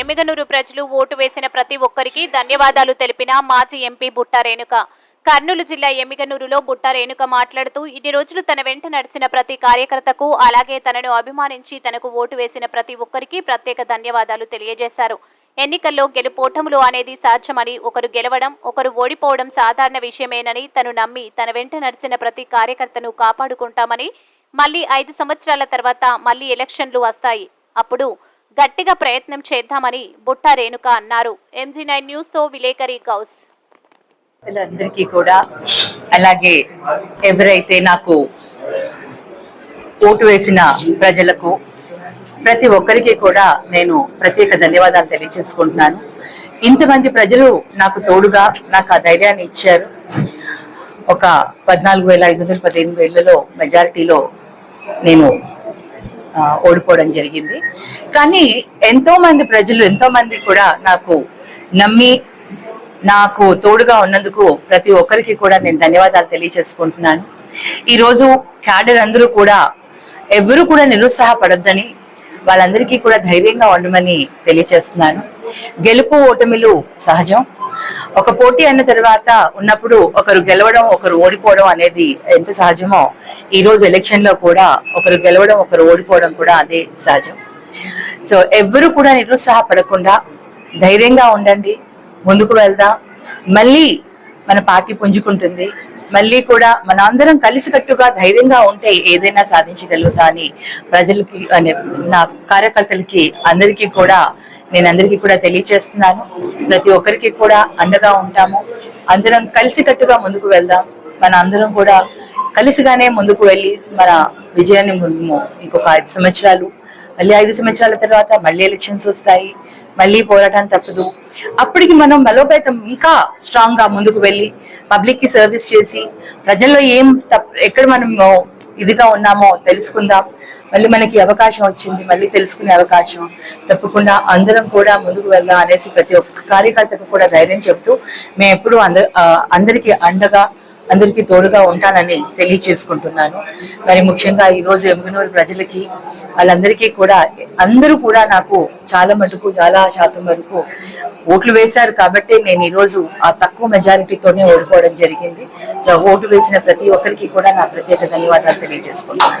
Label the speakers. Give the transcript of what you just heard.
Speaker 1: ఎమ్మిగనూరు ప్రజలు ఓటు వేసిన ప్రతి ఒక్కరికి ధన్యవాదాలు తెలిపిన మాజీ ఎంపీ బుట్ట రేణుక. కర్నూలు జిల్లా ఎమ్మిగనూరులో బుట్ట రేణుక మాట్లాడుతూ ఇన్ని రోజులు తన వెంట నడిచిన ప్రతి కార్యకర్తకు అలాగే తనను అభిమానించి తనకు ఓటు వేసిన ప్రతి ఒక్కరికి ప్రత్యేక ధన్యవాదాలు తెలియజేశారు. ఎన్నికల్లో గెలుపోటములు అనేది సాధ్యమని ఒకరు గెలవడం ఒకరు ఓడిపోవడం సాధారణ విషయమేనని తను నమ్మి తన వెంట నడిచిన ప్రతి కార్యకర్తను కాపాడుకుంటామని మళ్ళీ ఐదు సంవత్సరాల తర్వాత మళ్ళీ ఎలక్షన్లు వస్తాయి. అప్పుడు గట్టిగా ప్రయత్నం చేద్దామని బుట్ట రేణుక అన్నారు. ఎంజీ నైన్ న్యూస్తో విలేకరి గౌస్.
Speaker 2: అందరికీ కూడా అలాగే ఎవరైతే నాకు ఓటు వేసిన ప్రజలకు ప్రతి ఒక్కరికి కూడా నేను ప్రత్యేక ధన్యవాదాలు తెలియజేసుకుంటున్నాను. ఇంతమంది ప్రజలు నాకు తోడుగా నాకు ఆ ధైర్యాన్ని ఇచ్చారు. ఒక పద్నాలుగు వేల ఐదు వందల పదిహేను వేలలో మెజారిటీలో నేను ఓడిపోవడం జరిగింది. కానీ ఎంతో మంది ప్రజలు ఎంతో మంది కూడా నాకు నమ్మి నాకు తోడుగా ఉన్నందుకు ప్రతి ఒక్కరికి కూడా నేను ధన్యవాదాలు తెలియజేసుకుంటున్నాను. ఈరోజు క్యాడర్ అందరూ కూడా ఎవరు కూడా నిరుత్సాహపడొద్దని వాళ్ళందరికీ కూడా ధైర్యంగా ఉండమని తెలియజేస్తున్నాను. గెలుపు ఓటమిలు సహజం. ఒక పోటీ అన్న తర్వాత ఉన్నప్పుడు ఒకరు గెలవడం ఒకరు ఓడిపోవడం అనేది ఎంత సహజమో ఈ రోజు ఎలక్షన్లో కూడా ఒకరు గెలవడం ఒకరు ఓడిపోవడం కూడా అదే సహజం. సో ఎవరు కూడా నిరుత్సాహపడకుండా ధైర్యంగా ఉండండి ముందుకు వెళ్దాం. మళ్ళీ మన పార్టీ పుంజుకుంటుంది. మళ్ళీ కూడా మనందరం కలిసికట్టుగా ధైర్యంగా ఉంటే ఏదైనా సాధించగలుగుతా అని ప్రజలకి అనే నా కార్యకర్తలకి అందరికీ కూడా నేను అందరికీ కూడా తెలియచేస్తున్నాను. ప్రతి ఒక్కరికి కూడా అండగా ఉంటాము. అందరం కలిసికట్టుగా ముందుకు వెళ్దాం. మన అందరం కూడా కలిసిగానే ముందుకు వెళ్ళి మన విజయాన్ని ముందు ఇంకొక ఐదు సంవత్సరాలు మళ్ళీ ఐదు సంవత్సరాల తర్వాత మళ్ళీ ఎలక్షన్స్ వస్తాయి. మళ్ళీ పోరాటం తప్పదు. అప్పటికి మనం బలోపేతం ఇంకా స్ట్రాంగ్గా ముందుకు వెళ్ళి పబ్లిక్కి సర్వీస్ చేసి ప్రజల్లో ఏం తప్ ఎక్కడ మనం ఇదిగా ఉన్నామో తెలుసుకుందాం. మళ్ళీ మనకి అవకాశం వచ్చింది మళ్ళీ తెలుసుకునే అవకాశం. తప్పకుండా అందరం కూడా ముందుకు వెళ్దాం అనేసి ప్రతి ఒక్క కార్యకర్తకు కూడా ధైర్యం చెప్తూ మేము ఎప్పుడు అందరికీ అండగా అందరికీ తోడుగా ఉంటానని తెలియచేసుకుంటున్నాను. మరి ముఖ్యంగా ఈరోజు రోజు ప్రజలకి వాళ్ళందరికీ కూడా అందరూ కూడా నాకు చాలా మటుకు చాలా శాతం వరకు ఓట్లు వేశారు కాబట్టి నేను ఈరోజు ఆ తక్కువ మెజారిటీతోనే ఓడిపోవడం జరిగింది. సో ఓటు వేసిన ప్రతి ఒక్కరికి కూడా నా ప్రత్యేక ధన్యవాదాలు తెలియజేసుకుంటున్నాను.